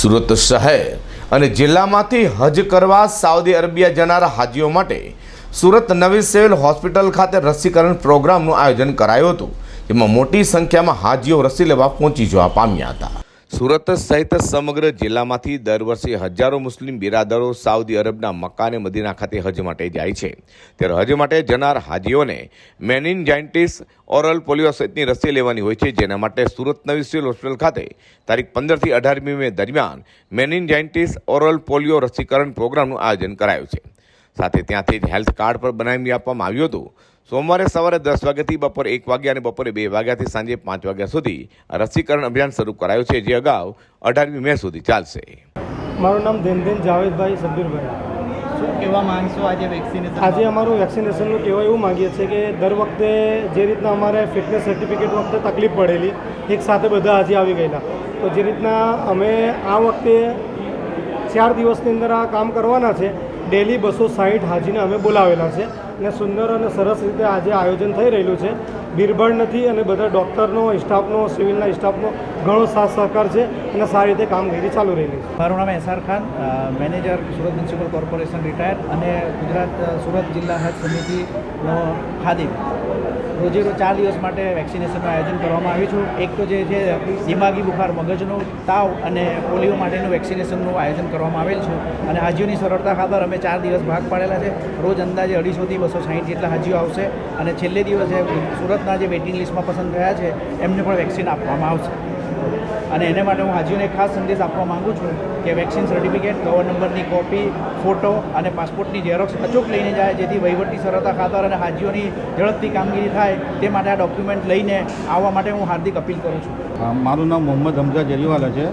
સુરત શહેર અને જિલ્લામાંથી હજ કરવા સાઉદી અરેબિયા જનારા હાજીઓ માટે સુરત નવી સિવિલ હોસ્પિટલ ખાતે રસીકરણ પ્રોગ્રામનું આયોજન કરાયું હતું, જેમાં મોટી સંખ્યામાં હાજીઓ રસી લેવા પહોંચી જવા પામ્યા હતા. સુરત સહિત સમગ્ર જિલ્લામાંથી દર વર્ષે હજારો મુસ્લિમ બિરાદરો સાઉદી અરબના મક્કા અને મદીના ખાતે હજ માટે જાય છે. ત્યારે હજ માટે જનાર હાજીઓને મેનિન જાઇન્ટિસ ઓરલ પોલિયો સહિતની રસી લેવાની હોય છે. જેના માટે સુરત નવી સિવિલ હોસ્પિટલ ખાતે તારીખ પંદરથી અઢારમી મે દરમિયાન મેનિન જાઇન્ટિસ ઓરલ પોલિયો રસીકરણ પ્રોગ્રામનું આયોજન કરાયું છે. સાથે ત્યાંથી જ હેલ્થ કાર્ડ પર બનાવી આપવામાં આવ્યું હતું. સોમવારે સવારે દસ વાગ્યાથી બપોરે એક વાગ્યા અને બપોરે બે વાગ્યાથી સાંજે પાંચ વાગ્યા સુધી રસીકરણ અભિયાન શરૂ કરાયું છે જે અગાઉ અઢારમી મે સુધી ચાલશે. મારું નામ ધીનધીન જાવેદભાઈ સબીરભાઈ શું કહેવા માંગશો આજે વેક્સિનેશન આજે અમારું વેક્સિનેશનનું કહેવા એવું માગીએ છીએ કે દર વખતે જે રીતના અમારે ફિટનેસ સર્ટિફિકેટ વખતે તકલીફ પડેલી એક સાથે બધા આજે આવી ગયેલા. તો જે રીતના અમે આ વખતે ચાર દિવસની અંદર આ કામ કરવાના છે. ડેલી બસો સાહીઠ હાજીને અમે બોલાવેલા છે અને સુંદર અને સરસ રીતે આજે આયોજન થઈ રહેલું છે. ભીડભાડ નથી અને બધા ડૉક્ટરનો, સ્ટાફનો, સિવિલના સ્ટાફનો ઘણો સાથ સહકાર છે અને સારી રીતે કામગીરી ચાલુ રહેલી છે. મારું નામ SR Khan manager Surat municipal corporation retire અને ગુજરાત સુરત જિલ્લા હજ સમિતિનો ખાદિમ. રોજે ચાર દિવસ માટે વેક્સિનેશનનું આયોજન કરવામાં આવ્યું છું. એક તો જે છે, દિમાગી બુખાર, મગજનો તાવ અને પોલિયો માટેનું વેક્સિનેશનનું આયોજન કરવામાં આવેલ છે. અને હાજીઓની સરળતા ખાતર અમે ચાર દિવસ ભાગ પાડેલા છે. રોજ અંદાજે અઢીસોથી બસો સાહીઠ જેટલા હાજીઓ આવશે અને છેલ્લે દિવસે સુરતના જે વેઇટિંગ લિસ્ટમાં પસંદ થયા છે, એમને પણ વેક્સિન આપવામાં આવશે. અને એને માટે હું હાજીઓને ખાસ સંદેશ આપવા માંગુ છું કે વેક્સિન સર્ટિફિકેટ કવર નંબરની કોપી ફોટો અને પાસપોર્ટની ઝેરોક્સ અચૂક લઈને જાય, જેથી વહીવટી સરળતા ખાતર અને હાજીઓની ઝડપથી કામગીરી થાય તે માટે આ ડોક્યુમેન્ટ લઈને આવવા માટે હું હાર્દિક અપીલ કરું છું. મારું નામ મોહમ્મદ હમઝા જરીવાલા છે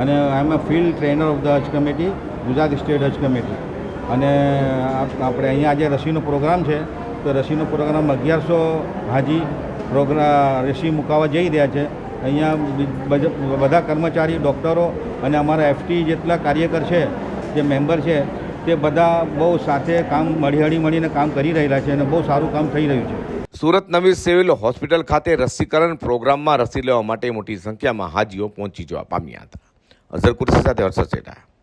અને I am a field trainer of the Haj committee Gujarat state Haj committee અને આપણે અહીંયા આજે રસીનો પ્રોગ્રામ છે, તો રસીનો પ્રોગ્રામ અગિયારસો હાજી પ્રોગ્રામ રસી મુકાવવા જઈ રહ્યા છે. અહીંયા બધા કર્મચારી, ડૉક્ટરો અને અમારા એફટી જેટલા કાર્યકર છે, જે મેમ્બર છે, તે બધા બહુ સાથે કામ મળીહળી મળીને કામ કરી રહેલા છે અને બહુ સારું કામ થઈ રહ્યું છે. સુરત નવી સિવિલ હોસ્પિટલ ખાતે રસીકરણ પ્રોગ્રામમાં રસી લેવા માટે મોટી સંખ્યામાં હાજીઓ પહોંચી જવા પામ્યા હતા. અઝર કુરશી સાથે હર્ષદ સેઠા